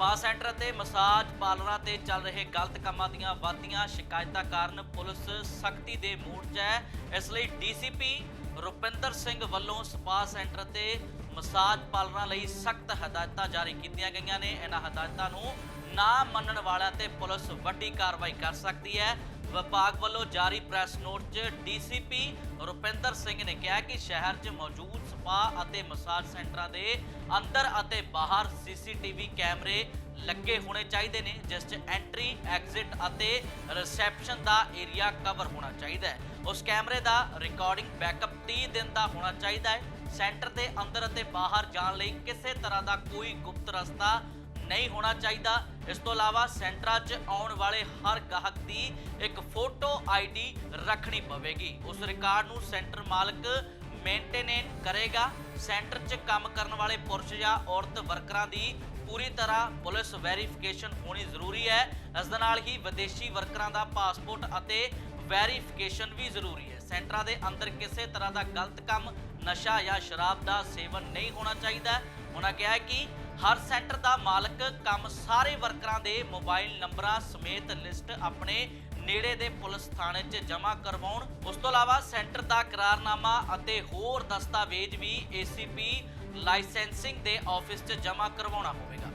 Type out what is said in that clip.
Spa centre ਅਤੇ massage ਪਾਰਲਰਾਂ ਤੇ ਚੱਲ ਰਹੇ ਗਲਤ ਕੰਮਾਂ ਦੀਆਂ ਵਾਧੀਆਂ ਸ਼ਿਕਾਇਤਾਂ ਕਾਰਨ ਪੁਲਿਸ ਸਖਤੀ ਦੇ ਮੂਡ 'ਚ ਹੈ। ਇਸ ਲਈ ਡੀਸੀਪੀ ਰੁਪਿੰਦਰ ਸਿੰਘ ਵੱਲੋਂ ਸਪਾ ਸੈਂਟਰ ਤੇ ਮਸਾਜ ਪਾਰਲਰਾਂ ਲਈ ਸਖਤ ਹਦਾਇਤਾਂ ਜਾਰੀ ਕੀਤੀਆਂ ਗਈਆਂ ਨੇ। ਇਹਨਾਂ ਹਦਾਇਤਾਂ ਨੂੰ ਨਾ ਮੰਨਣ ਵਾਲਿਆਂ ਤੇ ਪੁਲਿਸ ਵੱਡੀ ਕਾਰਵਾਈ ਕਰ ਸਕਦੀ ਹੈ। ਵਿਭਾਗ ਵੱਲੋਂ ਜਾਰੀ ਪ੍ਰੈਸ ਨੋਟ 'ਚ ਡੀਸੀਪੀ ਰੁਪਿੰਦਰ ਸਿੰਘ ਨੇ ਕਿਹਾ ਕਿ ਸ਼ਹਿਰ 'ਚ ਮੌਜੂਦ ਸਪਾ ਅਤੇ ਮਸਾਜ ਸੈਂਟਰਾਂ ਦੇ ਅੰਦਰ ਅਤੇ ਬਾਹਰ ਸੀਸੀਟੀਵੀ ਕੈਮਰੇ ਲੱਗੇ ਹੋਣੇ ਚਾਹੀਦੇ ਨੇ, ਜਿਸ 'ਚ ਐਂਟਰੀ, ਐਗਜ਼ਿਟ ਅਤੇ ਰਿਸੈਪਸ਼ਨ ਦਾ ਏਰੀਆ ਕਵਰ ਹੋਣਾ ਚਾਹੀਦਾ ਹੈ। ਉਸ ਕੈਮਰੇ ਦਾ ਰਿਕਾਰਡਿੰਗ ਬੈਕਅਪ 30 ਦਿਨ ਦਾ ਹੋਣਾ ਚਾਹੀਦਾ ਹੈ। ਸੈਂਟਰ ਦੇ ਅੰਦਰ ਅਤੇ ਬਾਹਰ ਜਾਣ ਲਈ ਕਿਸੇ ਤਰ੍ਹਾਂ ਦਾ ਕੋਈ ਗੁਪਤ ਰਸਤਾ ਨਹੀਂ ਹੋਣਾ ਚਾਹੀਦਾ। ਇਸ ਤੋਂ ਇਲਾਵਾ ਸੈਂਟਰਾਂ 'ਚ ਆਉਣ ਵਾਲੇ ਹਰ ਗਾਹਕ ਦੀ ਇੱਕ ਫੋਟੋ ਆਈਡੀ ਰੱਖਣੀ ਪਵੇਗੀ। ਉਸ ਰਿਕਾਰਡ ਨੂੰ ਸੈਂਟਰ ਮਾਲਕ ਮੇਨਟੇਨ ਕਰੇਗਾ। ਸੈਂਟਰ 'ਚ ਕੰਮ ਕਰਨ ਵਾਲੇ ਪੁਰਸ਼ ਜਾਂ ਔਰਤ ਵਰਕਰਾਂ ਦੀ ਪੂਰੀ ਤਰ੍ਹਾਂ ਪੁਲਿਸ ਵੈਰੀਫਿਕੇਸ਼ਨ ਹੋਣੀ ਜ਼ਰੂਰੀ ਹੈ। ਇਸ ਦੇ ਨਾਲ ਹੀ ਵਿਦੇਸ਼ੀ ਵਰਕਰਾਂ ਦਾ ਪਾਸਪੋਰਟ ਅਤੇ ਵੈਰੀਫਿਕੇਸ਼ਨ ਵੀ ਜ਼ਰੂਰੀ ਹੈ। ਸੈਂਟਰਾਂ ਦੇ ਅੰਦਰ ਕਿਸੇ ਤਰ੍ਹਾਂ ਦਾ ਗਲਤ ਕੰਮ, ਨਸ਼ਾ ਜਾਂ ਸ਼ਰਾਬ ਦਾ ਸੇਵਨ ਨਹੀਂ ਹੋਣਾ ਚਾਹੀਦਾ। ਉਹਨਾਂ ਕਿਹਾ ਹੈ ਕਿ ਹਰ ਸੈਂਟਰ ਦਾ ਮਾਲਕ, ਕੰਮ ਸਾਰੇ ਵਰਕਰਾਂ ਦੇ ਮੋਬਾਈਲ ਨੰਬਰਾਂ ਸਮੇਤ ਲਿਸਟ ਆਪਣੇ ਨੇੜੇ ਦੇ ਪੁਲਿਸ ਥਾਣੇ 'ਚ ਜਮ੍ਹਾਂ ਕਰਵਾਉਣ। ਉਸ ਤੋਂ ਇਲਾਵਾ ਸੈਂਟਰ ਦਾ ਕਰਾਰਨਾਮਾ ਅਤੇ ਹੋਰ ਦਸਤਾਵੇਜ਼ ਵੀ ACP ਲਾਇਸੈਂਸਿੰਗ ਦੇ ਆਫਿਸ 'ਚ ਜਮ੍ਹਾਂ ਕਰਵਾਉਣਾ ਹੋਵੇਗਾ।